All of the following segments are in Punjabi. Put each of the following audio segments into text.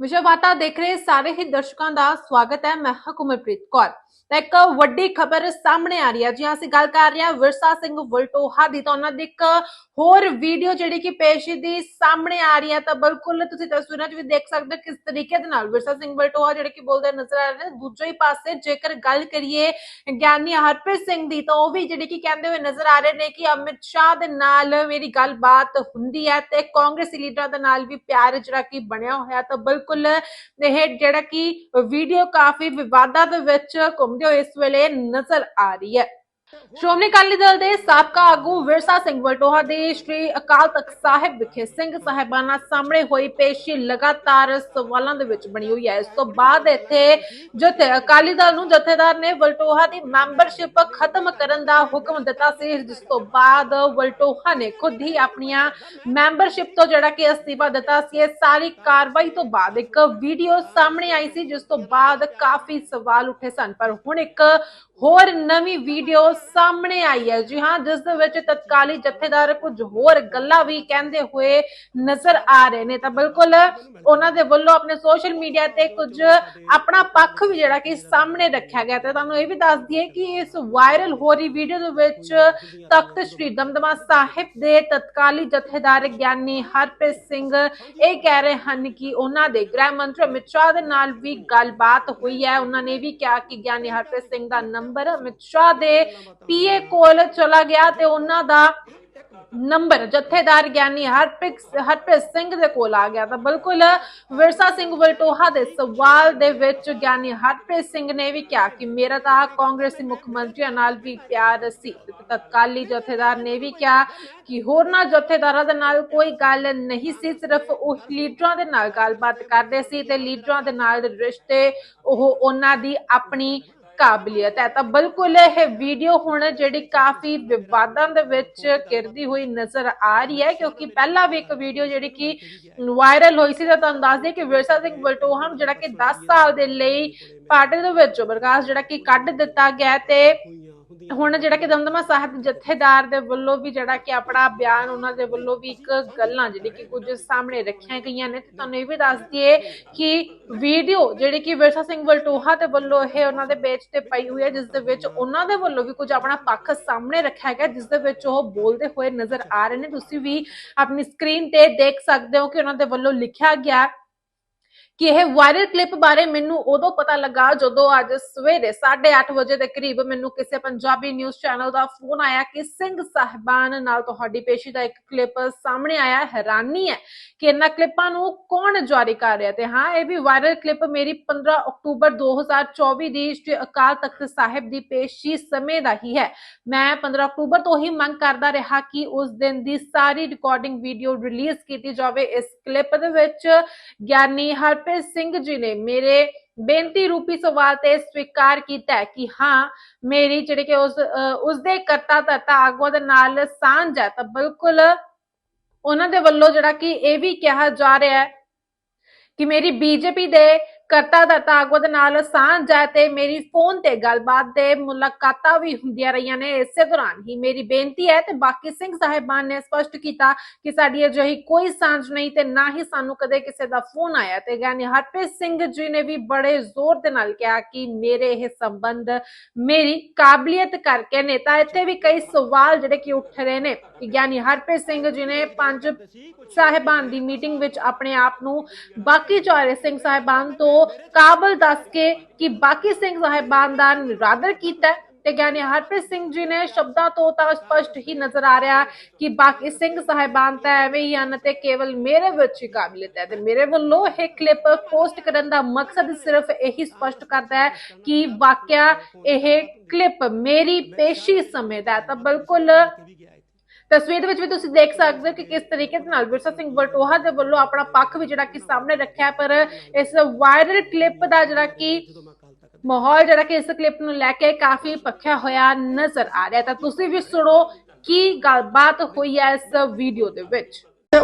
ਵਿਸ਼ਵਵਾਤਾ ਦੇਖ ਰਹੇ ਸਾਰੇ ਹੀ ਦਰਸ਼ਕਾਂ ਦਾ ਸਵਾਗਤ ਹੈ। ਮੈਂ ਹਾਂ ਕੁਮਰਪ੍ਰੀਤ ਕੌਰ। ਤਾਂ ਇੱਕ ਵੱਡੀ ਖਬਰ ਸਾਹਮਣੇ ਆ ਰਹੀ ਹੈ। ਜੀ ਅਸੀਂ ਗੱਲ ਕਰ ਰਹੇ ਹਾਂ ਵਿਰਸਾ ਸਿੰਘ ਵਲਟੋਹਾ ਦੀ। ਤਾਂ ਉਹਨਾਂ ਦੀ ਇੱਕ ਹੋਰ ਵੀਡੀਓ ਜਿਹੜੀ ਕਿ ਪੇਸ਼ੀ ਦੀ ਸਾਹਮਣੇ ਆ ਰਹੀ ਹੈ, ਤਾਂ ਬਿਲਕੁਲ ਤੁਸੀਂ ਤਸਵੀਰਾਂ 'ਚ ਵੀ ਦੇਖ ਸਕਦੇ ਹੋ ਕਿਸ ਤਰੀਕੇ ਦੇ ਨਾਲ ਵਿਰਸਾ ਸਿੰਘ ਵਲਟੋਹਾ ਜਿਹੜੇ ਕਿ ਬੋਲਦੇ ਨਜ਼ਰ ਆ ਰਹੇ ਨੇ। ਦੂਜੇ ਹੀ ਪਾਸੇ ਜੇਕਰ ਗੱਲ ਕਰੀਏ ਗਿਆਨੀ ਹਰਪ੍ਰੀਤ ਸਿੰਘ ਦੀ, ਤਾਂ ਉਹ ਵੀ ਜਿਹੜੀ ਕਿ ਕਹਿੰਦੇ ਹੋਏ ਨਜ਼ਰ ਆ ਰਹੇ ਨੇ ਕਿ ਅਮਿਤ ਸ਼ਾਹ ਦੇ ਨਾਲ ਮੇਰੀ ਗੱਲਬਾਤ ਹੁੰਦੀ ਹੈ ਤੇ ਕਾਂਗਰਸੀ ਲੀਡਰਾਂ ਦੇ ਨਾਲ ਵੀ ਪਿਆਰ ਜਿਹੜਾ ਕਿ ਬਣਿਆ ਹੋਇਆ। ਤਾਂ ਬਿਲਕੁਲ ਇਹ ਜਿਹੜਾ ਕਿ ਵੀਡੀਓ ਕਾਫੀ ਵਿਵਾਦਾਂ ਦੇ ਵਿੱਚ ਘੁੰਮਦੇ ਹੋਏ ਇਸ ਵੇਲੇ ਨਜ਼ਰ ਆ ਰਹੀ ਹੈ ਸ਼੍ਰੋਮਣੀ ਅਕਾਲੀ ਦਲ ਦੇ ਸਾਬਕਾ ਆਗੂ ਵਿਰਸਾ ਸਿੰਘ ਵਲਟੋਹਾ ਦੇ ਸ਼੍ਰੀ ਅਕਾਲ ਤਖਤ ਸਾਹਿਬ ਵਿਖੇ ਸਿੰਘ ਸਾਹਿਬਾਨਾਂ ਸਾਹਮਣੇ ਹੋਈ ਪੇਸ਼ੀ ਲਗਾਤਾਰ ਸਵਾਲਾਂ ਦੇ ਵਿੱਚ ਬਣੀ ਹੋਈ ਹੈ। ਇਸ ਤੋਂ ਬਾਅਦ ਇੱਥੇ ਜਥੇ ਅਕਾਲੀ ਦਲ ਨੂੰ ਜਥੇਦਾਰ ਨੇ ਵਲਟੋਹਾ ਦੀ ਮੈਂਬਰਸ਼ਿਪ ਖਤਮ ਕਰਨ ਦਾ ਹੁਕਮ ਦਿੱਤਾ ਸੀ, ਜਿਸ ਤੋਂ ਬਾਅਦ ਵਲਟੋਹਾ ਨੇ ਖੁਦ ਹੀ ਆਪਣੀਆਂ ਮੈਂਬਰਸ਼ਿਪ ਤੋਂ ਜਿਹੜਾ ਕਿ ਅਸਤੀਫਾ ਦਿੱਤਾ ਸੀ, ਇਹ ਸਾਰੀ ਕਾਰਵਾਈ ਤੋਂ ਬਾਅਦ ਇੱਕ ਵੀਡੀਓ ਸਾਹਮਣੇ ਆਈ ਸੀ, ਜਿਸ ਤੋਂ ਬਾਅਦ ਕਾਫੀ ਸਵਾਲ ਉੱਠੇ ਸਨ। ਪਰ ਹੁਣ ਇੱਕ ਹੋਰ ਨਵੀਂ ਵੀਡੀਓ ਸਾਹਮਣੇ ਆਈ ਹੈ ਜੀ ਹਾਂ, ਜਿਸ ਦੇ ਵਿੱਚ ਤਤਕਾਲੀ ਜਥੇਦਾਰ ਕੁਝ ਹੋਰ ਗੱਲਾਂ ਵੀ ਕਹਿੰਦੇ ਹੋਏ ਨਜ਼ਰ ਆ ਰਹੇ ਨੇ। ਤਾਂ ਬਿਲਕੁਲ ਉਹਨਾਂ ਦੇ ਵੱਲੋਂ ਆਪਣੇ ਸੋਸ਼ਲ ਮੀਡੀਆ ਤੇ ਕੁਝ ਆਪਣਾ ਪੱਖ ਵੀ ਜਿਹੜਾ ਕਿ ਸਾਹਮਣੇ ਰੱਖਿਆ ਗਿਆ ਤੇ ਤੁਹਾਨੂੰ ਇਹ ਵੀ ਦੱਸ ਦਈਏ ਕਿ ਇਸ ਵਾਇਰਲ ਹੋ ਰਹੀ ਵੀਡੀਓ ਦੇ ਵਿੱਚ ਤਖਤ ਸ੍ਰੀ ਦਮਦਮਾ ਸਾਹਿਬ ਦੇ ਤਤਕਾਲੀ ਜਥੇਦਾਰ ਗਿਆਨੀ ਹਰਪ੍ਰੀਤ ਸਿੰਘ ਇਹ ਕਹਿ ਰਹੇ ਹਨ ਕਿ ਉਹਨਾਂ ਦੇ ਗ੍ਰਹਿ ਮੰਤਰੀ ਅਮਿਤ ਸ਼ਾਹ ਦੇ ਨਾਲ ਵੀ ਗੱਲਬਾਤ ਹੋਈ ਹੈ। ਉਹਨਾਂ ਨੇ ਵੀ ਕਿਹਾ ਕਿ ਗਿਆਨੀ ਹਰਪ੍ਰੀਤ ਸਿੰਘ ਦਾ ਨੰਬਰ ਅਮਿਤ ਸ਼ਾਹ ਦੇ ਪੀਏ ਕੋਲ ਚਲਾ ਗਿਆ ਤੇ ਉਹਨਾਂ ਦਾ ਨੰਬਰ, ਜਥੇਦਾਰ ਗਿਆਨੀ ਹਰਪ੍ਰੀਤ ਹਰਪ੍ਰੀਤ ਸਿੰਘ ਦੇ ਕੋਲ ਆ ਗਿਆ ਤਾਂ ਬਿਲਕੁਲ ਵਿਰਸਾ ਸਿੰਘ ਵਲਟੋਹਾ ਦੇ ਸਵਾਲ ਦੇ ਵਿੱਚ ਗਿਆਨੀ ਹਰਪ੍ਰੀਤ ਸਿੰਘ ਨੇ ਵੀ ਕਿਹਾ ਕਿ ਮੇਰਾ ਤਾਂ ਕਾਂਗਰਸੀ ਮੁੱਖ ਮੰਤਰੀਆਂ ਨਾਲ ਵੀ ਪਿਆਰ ਸੀ ਤਤਕਾਲੀ ਜਥੇਦਾਰ ਨੇ ਵੀ ਕਿਹਾ ਕਿ ਹੋਰਨਾਂ ਜਥੇਦਾਰਾਂ ਦੇ ਨਾਲ ਕੋਈ ਗੱਲ ਨਹੀਂ ਸੀ, ਸਿਰਫ ਉਹ ਲੀਡਰਾਂ ਦੇ ਨਾਲ ਗੱਲਬਾਤ ਕਰਦੇ ਸੀ ਤੇ ਲੀਡਰਾਂ ਦੇ ਨਾਲ ਰਿਸ਼ਤੇ ਉਹ ਉਹਨਾਂ ਦੀ ਆਪਣੀ ਕਾਬਲੀਅਤ ਹੈ। ਤਾਂ ਬਿਲਕੁਲ ਇਹ ਵੀਡੀਓ ਹੁਣ ਜਿਹੜੀ ਕਾਫੀ ਵਿਵਾਦਾਂ ਦੇ ਵਿੱਚ ਘਿਰਦੀ ਹੋਈ ਨਜ਼ਰ ਆ ਰਹੀ ਹੈ, ਕਿਉਂਕਿ ਪਹਿਲਾਂ ਵੀ ਇੱਕ ਵੀਡੀਓ ਜਿਹੜੀ ਕਿ ਵਾਇਰਲ ਹੋਈ ਸੀ, ਤਾਂ ਤੁਹਾਨੂੰ ਦੱਸ ਦਈਏ ਕਿ ਵਿਰਸਾ ਸਿੰਘ ਬਲਟੋਹਾ ਨੂੰ ਜਿਹੜਾ ਕਿ 10 ਸਾਲ ਦੇ ਲਈ ਪਾਰਟੀ ਦੇ ਵਿੱਚੋਂ ਬਰਖਾਸਤ ਜਿਹੜਾ ਕਿ ਕੱਢ ਦਿੱਤਾ ਗਿਆ ਤੇ ਹੁਣ ਜਿਹੜਾ ਕਿ ਦਮਦਮਾ ਸਾਹਿਬ ਜਥੇਦਾਰ ਦੇ ਵੱਲੋਂ ਵੀ ਜਿਹੜਾ ਕਿ ਆਪਣਾ ਬਿਆਨ ਉਹਨਾਂ ਦੇ ਵੱਲੋਂ ਵੀ ਇੱਕ ਗੱਲਾਂ ਜਿਹੜੀ ਕਿ ਕੁਝ ਸਾਹਮਣੇ ਰੱਖੀਆਂ ਗਈਆਂ ਨੇ ਤੇ ਤੁਹਾਨੂੰ ਇਹ ਵੀ ਦੱਸ ਦਈਏ ਕਿ ਵੀਡੀਓ ਜਿਹੜੀ ਕਿ ਵਿਰਸਾ ਸਿੰਘ ਵਲਟੋਹਾ ਦੇ ਵੱਲੋਂ ਇਹ ਉਹਨਾਂ ਦੇ ਪੇਜ ਤੇ ਪਈ ਹੋਈ ਹੈ, ਜਿਸ ਦੇ ਵਿੱਚ ਉਹਨਾਂ ਦੇ ਵੱਲੋਂ ਵੀ ਕੁਝ ਆਪਣਾ ਪੱਖ ਸਾਹਮਣੇ ਰੱਖਿਆ ਗਿਆ, ਜਿਸ ਦੇ ਵਿੱਚ ਉਹ ਬੋਲਦੇ ਹੋਏ ਨਜ਼ਰ ਆ ਰਹੇ ਨੇ। ਤੁਸੀਂ ਵੀ ਆਪਣੀ ਸਕਰੀਨ ਤੇ ਦੇਖ ਸਕਦੇ ਹੋ ਕਿ ਉਹਨਾਂ ਦੇ ਵੱਲੋਂ ਲਿਖਿਆ ਗਿਆ ਕਿ ਇਹ ਵਾਇਰਲ ਕਲਿੱਪ ਬਾਰੇ ਮੈਨੂੰ ਉਦੋਂ ਪਤਾ ਲੱਗਾ ਜਦੋਂ ਅੱਜ ਸਵੇਰੇ 8:30 ਵਜੇ ਦੇ ਕਰੀਬ ਮੈਨੂੰ ਕਿਸੇ ਪੰਜਾਬੀ ਨਿਊਜ਼ ਚੈਨਲ ਦਾ ਫੋਨ ਆਇਆ ਕਿ ਸਿੰਘ ਸਾਹਿਬਾਨ ਨਾਲ ਤੁਹਾਡੀ ਪੇਸ਼ੀ ਦਾ ਇੱਕ ਕਲਿੱਪ ਸਾਹਮਣੇ ਆਇਆ, ਹੈਰਾਨੀ ਹੈ ਕਿ ਇਹਨਾਂ ਕਲਿੱਪਾਂ ਨੂੰ ਕੌਣ ਜਾਰੀ ਕਰ ਰਿਹਾ ਤੇ ਹਾਂ, ਇਹ ਵੀ ਵਾਇਰਲ ਕਲਿੱਪ ਮੇਰੀ 15 ਅਕਤੂਬਰ 2024 ਦੀ ਸ਼੍ਰੀ ਅਕਾਲ ਤਖਤ ਸਾਹਿਬ ਦੀ ਪੇਸ਼ੀ ਸਮੇਂ ਦਾ ਹੀ ਹੈ। ਮੈਂ 15 ਅਕਤੂਬਰ ਤੋਂ ਹੀ ਮੰਗ ਕਰਦਾ ਰਿਹਾ ਕਿ ਉਸ ਦਿਨ ਦੀ ਸਾਰੀ ਰਿਕਾਰਡਿੰਗ ਵੀਡੀਓ ਰਿਲੀਜ਼ ਕੀਤੀ ਜਾਵੇ। ਇਸ ਕਲਿੱਪ ਦੇ ਵਿੱਚ ਗਿਆਨੀ ਹਰ ਹਰਪ੍ਰੀਤ ਸਿੰਘ ਜੀ ਨੇ ਮੇਰੇ ਬੇਨਤੀ ਰੂਪੀ ਸਵਾਲ ਤੇ ਸਵੀਕਾਰ ਕੀਤਾ ਕਿ ਹਾਂ, ਮੇਰੀ ਜਿਹੜੇ ਕਿ ਉਸ ਉਸ ਦੇ ਕਰਤਾ ਧਰਤਾ ਆਗੂਆਂ ਦੇ ਨਾਲ ਸਾਂਝ ਹੈ। ਤਾਂ ਬਿਲਕੁਲ ਉਹਨਾਂ ਦੇ ਵੱਲੋਂ ਜਿਹੜਾ ਕਿ ਇਹ ਵੀ ਕਿਹਾ ਜਾ ਰਿਹਾ ਹੈ ਕਿ ਮੇਰੀ ਬੀਜੇਪੀ ਦੇ ਕਰਤਾ ਧਰਤਾ ਆਗੂਆਂ ਦੇ ਨਾਲ ਸਾਂਝ ਹੈ ਤੇ ਮੇਰੀ ਫੋਨ ਤੇ ਗੱਲਬਾਤ ਦੇ ਮੁਲਾਕਾਤਾਂ ਵੀ ਹੁੰਦੀਆਂ ਰਹੀਆਂ ਨੇ। ਇਸੇ ਦੌਰਾਨ ਹੀ ਮੇਰੀ ਬੇਨਤੀ ਹੈ ਤੇ ਬਾਕੀ ਸਿੰਘ ਸਾਹਿਬਾਨ ਨੇ ਸਪਸ਼ਟ ਕੀਤਾ ਕਿ ਸਾਡੀ ਅਜਿਹੀ ਕੋਈ ਸਾਂਝ ਨਹੀਂ ਤੇ ਨਾ ਹੀ ਸਾਨੂੰ ਕਦੇ ਕਿਸੇ ਦਾ ਫੋਨ ਆਇਆ ਤੇ ਗਿਆਨੀ ਹਰਪ੍ਰੀਤ ਸਿੰਘ ਜੀ ਨੇ ਵੀ ਬੜੇ ਜ਼ੋਰ ਦੇ ਨਾਲ ਕਿਹਾ ਕਿ ਮੇਰੇ ਇਹ ਸੰਬੰਧ ਮੇਰੀ ਕਾਬਲੀਅਤ ਕਰਕੇ ਨੇ। ਤਾਂ ਇੱਥੇ ਵੀ ਕਈ ਸਵਾਲ ਜਿਹੜੇ ਕਿ ਉੱਠ ਰਹੇ ਨੇ ਕਿ ਗਿਆਨੀ ਹਰਪ੍ਰੀਤ ਸਿੰਘ ਜੀ ਨੇ ਪੰਜ ਸਾਹਿਬਾਨ ਦੀ ਮੀਟਿੰਗ ਵਿੱਚ ਆਪਣੇ ਆਪ ਨੂੰ ਬਾਕੀ ਚਾਰੇ ਸਿੰਘ ਸਾਹਿਬਾਨ ਤੋਂ ਕਾਬਲ ਦੱਸ ਕੇ ਕਿ ਬਾਕੀ ਸਿੰਘ ਸਾਹਿਬਾਨ ਦਾ ਨਿਰਾਦਰ ਕੀਤਾ ਹੈ ਤੇ ਗਿਆਨੀ ਹਰਪ੍ਰੀਤ ਸਿੰਘ ਜੀ ਨੇ ਸ਼ਬਦਾਂ ਤੋਂ ਤਾਂ ਸਪਸ਼ਟ ਹੀ ਨਜ਼ਰ ਆ ਰਿਹਾ ਕਿ ਬਾਕੀ ਸਿੰਘ ਸਾਹਿਬਾਨ ਤਾਂ ਐਵੇਂ ਹੀ ਹਨ ਤੇ ਕੇਵਲ ਮੇਰੇ ਵਿੱਚ ਹੀ ਕਾਬਲੀਅਤ ਹੈ ਤੇ ਮੇਰੇ ਵੱਲੋਂ ਇਹ ਕਲਿੱਪ ਪੋਸਟ ਕਰਨ ਦਾ ਮਕਸਦ ਸਿਰਫ ਇਹੀ ਸਪਸ਼ਟ ਕਰਦਾ ਹੈ ਕਿ ਵਾਕਿਆ ਇਹ ਕਲਿੱਪ ਮੇਰੀ ਪੇਸ਼ੀ ਸਮੇਂ ਦਾ ਹੈ। ਤਾਂ ਬਿਲਕੁਲ ਤਸਵੀਰ ਦੇ ਵਿੱਚ ਵੀ ਤੁਸੀਂ ਦੇਖ ਸਕਦੇ ਹੋ ਕਿ ਕਿਸ ਤਰੀਕੇ ਦੇ ਨਾਲ ਵਿਰਸਾ ਸਿੰਘ ਵਲਟੋਹਾ ਦੇ ਵੱਲੋਂ ਆਪਣਾ ਪੱਖ ਵੀ ਜਿਹੜਾ ਕਿ ਸਾਹਮਣੇ ਰੱਖਿਆ ਪਰ ਇਸ ਵਾਇਰਲ ਕਲਿੱਪ ਦਾ ਜਿਹੜਾ ਕਿ ਮਾਹੌਲ ਜਿਹੜਾ ਕਿ ਇਸ ਕਲਿੱਪ ਨੂੰ ਲੈ ਕੇ ਕਾਫੀ ਪੱਖਿਆ ਹੋਇਆ ਨਜ਼ਰ ਆ ਰਿਹਾ ਤਾਂ ਤੁਸੀਂ ਵੀ ਸੁਣੋ ਕੀ ਗੱਲਬਾਤ ਹੋਈ ਹੈ ਇਸ ਵੀਡੀਓ ਦੇ ਵਿੱਚ।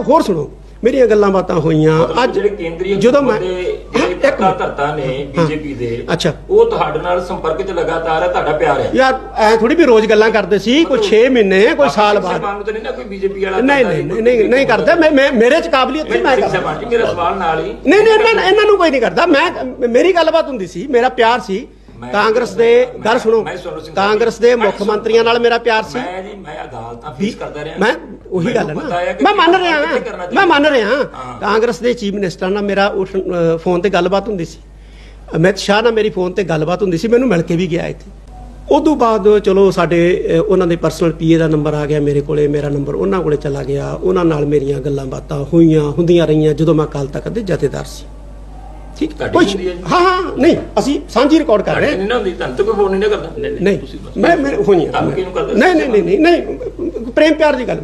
ਹੋਰ ਸੁਣੋ ਮੇਰੀਆਂ ਗੱਲਾਂ ਬਾਤਾਂ ਹੋਈਆਂ। ਅੱਜ ਜਦੋਂ ਮੈਂ ਮਿੰਟ। ਧਰਤਾ ਨੇ ਬੀਜੇਪੀ ਦੇ। ਅੱਛਾ। ਉਹ ਤੁਹਾਡੇ ਨਾਲ ਸੰਪਰਕ 'ਚ ਲਗਾਤਾਰ ਹੈ ਤੁਹਾਡਾ ਪਿਆਰ ਹੈ। ਯਾਰ ਐ ਥੋੜੀ ਵੀ ਰੋਜ਼ ਗੱਲਾਂ ਕਰਦੇ ਸੀ ਕੋਈ 6 ਮਹੀਨੇ ਕੋਈ ਸਾਲ ਬਾਅਦ ਬਾਅਦ। ਤਾਂ ਨਹੀਂ ਨਾ ਕੋਈ ਬੀਜੇਪੀ ਵਾਲਾ ਨਹੀਂ ਨਹੀਂ ਨਹੀਂ ਨਹੀਂ ਨਹੀਂ ਕਰਦਾ। ਮੈਂ ਮੇਰੇ ਚ ਕਾਬਲੀਅਤ ਸੀ ਮੈਂ ਕਰਦਾ। ਮੇਰਾ ਸਵਾਲ ਨਾਲ ਹੀ ਨਹੀਂ ਨਹੀਂ ਇਹਨਾਂ ਨੂੰ ਕੋਈ ਨਹੀਂ ਕਰਦਾ। ਮੈਂ ਮੇਰੀ ਗੱਲਬਾਤ ਹੁੰਦੀ ਸੀ ਮੇਰਾ ਪਿਆਰ ਸੀ। ਕਾਂਗਰਸ ਦੇ ਗੱਲ ਸੁਣੋ। ਕਾਂਗਰਸ ਦੇ ਮੁੱਖ। ਮੰਤਰੀਆਂ ਨਾਲ ਮੇਰਾ ਪਿਆਰ ਸੀ। ਮੈਂ ਜੀ ਮੈਂ ਅਦਾਲਤਾਂ ਵੀ ਫੇਸ ਕਰਦਾ ਰਿਹਾ। ਮੈਂ ਉਹੀ ਗੱਲ ਹੈ ਨਾ। ਮੈਂ ਮੰਨ ਰਿਹਾ। ਮੈਂ ਮੰਨ ਰਿਹਾ। ਕਾਂਗਰਸ ਦੇ ਚੀਫ ਮਿਨਿਸਟਰ ਨਾਲ ਮੇਰਾ ਫੋਨ ਤੇ ਗੱਲਬਾਤ ਹੁੰਦੀ ਸੀ। ਅਮਿਤ ਸ਼ਾਹ ਨਾਲ ਮੇਰੀ ਫੋਨ ਤੇ ਗੱਲਬਾਤ ਹੁੰਦੀ ਸੀ। ਮੈਨੂੰ ਮਿਲ ਕੇ ਵੀ ਗਿਆ ਇੱਥੇ। ਉਦੋਂ ਬਾਅਦ ਚਲੋ ਸਾਡੇ ਉਹਨਾਂ ਦੇ ਪਰਸਨਲ ਪੀਏ ਦਾ ਨੰਬਰ ਆ ਗਿਆ ਮੇਰੇ ਕੋਲੇ ਮੇਰਾ ਨੰਬਰ ਉਹਨਾਂ ਕੋਲੇ ਚਲਾ ਗਿਆ। ਉਹਨਾਂ ਨਾਲ ਮੇਰੀਆਂ ਗੱਲਾਂ ਬਾਤਾਂ ਹੋਈਆਂ ਹੁੰਦੀਆਂ ਰਹੀਆਂ ਜਦੋਂ ਮੈਂ ਕੱਲ ਤੱਕ ਦੇ ਜਥੇਦਾਰ ਸੀ। ਠੀਕ ਤੁਹਾਡੀ ਹੁੰਦੀ ਹੈ ਜੀ? ਹਾਂ ਹਾਂ ਨਹੀਂ ਅਸੀਂ ਸਾਂਝੀ ਰਿਕਾਰਡ ਕਰ ਰਹੇ ਹਾਂ। ਨਹੀਂ ਨਾ ਹੁੰਦੀ ਤੁਹਾਨੂੰ ਤਾਂ ਕੋਈ ਫੋਨ ਨਹੀਂ ਨਾ ਕਰਦਾ। ਨਹੀਂ ਤੁਸੀਂ ਬਸ ਮੈਂ ਮੈਂ ਹੋਈਆਂ ਤੁਹਾਨੂੰ ਕਿਹਨੂੰ ਕਰਦਾ? ਨਹੀਂ ਨਹੀਂ ਨਹੀਂ ਨਹੀਂ ਨਹੀਂ ਪ੍ਰੇਮ ਪਿਆਰ ਦੀ ਗੱਲ।